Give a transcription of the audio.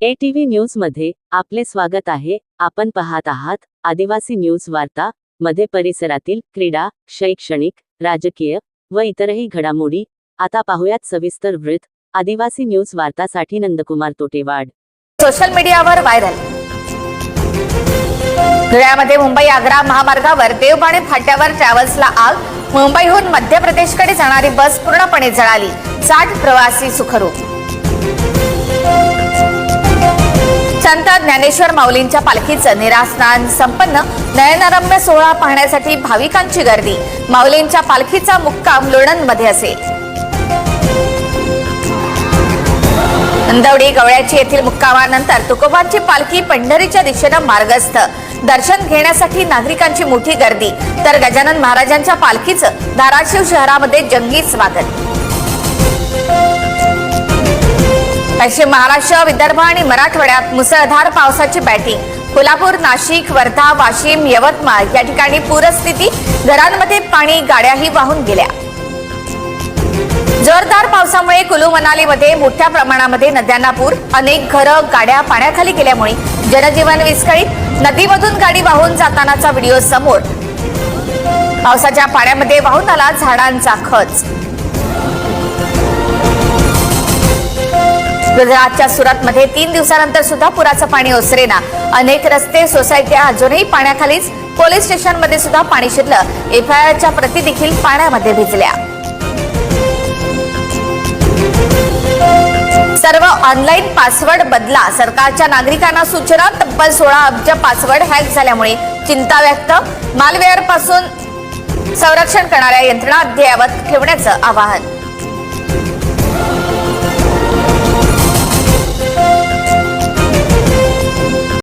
ATV न्यूजमध्ये आपले स्वागत आहे. आपण पाहत आहात आदिवासी न्यूज वार्ता मध्ये परिसरातील क्रीडा शैक्षणिक राजकीय व इतरही घडामोडी. आता पाहुयात सविस्तर वृत्त. आदिवासी न्यूज वार्तासाठी नंदकुमार तोटेवाड. सोशल मीडियावर व्हायरल. धुळ्यामध्ये मुंबई आग्रा महामार्गावर देवबाणे फाट्यावर ट्रॅव्हल्सला आग. मुंबईहून मध्य प्रदेशकडे जाणारी बस पूर्णपणे जळाली. साठ प्रवासी सुखरूप. संत ज्ञानेश्वर माऊलींच्या पालखीचं निरास्नान संपन्न नयनरम्य सोहळा पाहण्यासाठी भाविकांची गर्दी. माऊलींच्या पालखीचा मुक्काम लोणंदमध्ये असेल. नंदवडी गवळ्याची येथील मुक्कामानंतर तुकोबांची पालखी पंढरीच्या दिशेनं मार्गस्थ. दर्शन घेण्यासाठी नागरिकांची मोठी गर्दी. तर गजानन महाराजांच्या पालखीचं धाराशिव शहरामध्ये जंगी स्वागत. पश्चिम महाराष्ट्र विदर्भ आणि मराठवाड्यात मुसळधार पावसाची बॅटिंग. कोल्हापूर नाशिक वर्धा वाशिम यवतमाळ या ठिकाणी पूरस्थिती. घरांमध्ये पाणी गाड्याही वाहून गेल्या. जोरदार पावसामुळे कुलू मनालीमध्ये मोठ्या प्रमाणामध्ये नद्यांना पूर. अनेक घरं गाड्या पाण्याखाली गेल्यामुळे जनजीवन विस्कळीत. नदीमधून गाडी वाहून जातानाचा व्हिडिओ समोर. पावसाच्या पाण्यामध्ये वाहून आला झाडांचा खच. गुजरातच्या सुरतमध्ये तीन दिवसानंतर सुद्धा पुराचं पाणी ओसरेना. अनेक रस्ते सोसायट्या अजूनही पाण्याखालीच. पोलीस स्टेशनमध्ये सुद्धा पाणी शिरलं. एफआयआरच्या प्रती देखील पाण्यामध्ये भिजल्या. सर्व ऑनलाईन पासवर्ड बदला. सरकारच्या नागरिकांना सूचना तब्बल सोळा अब्ज पासवर्ड हॅक झाल्यामुळे चिंता व्यक्त. मालवेअरपासून संरक्षण करणाऱ्या यंत्रणा अद्ययावत ठेवण्याचं आवाहन.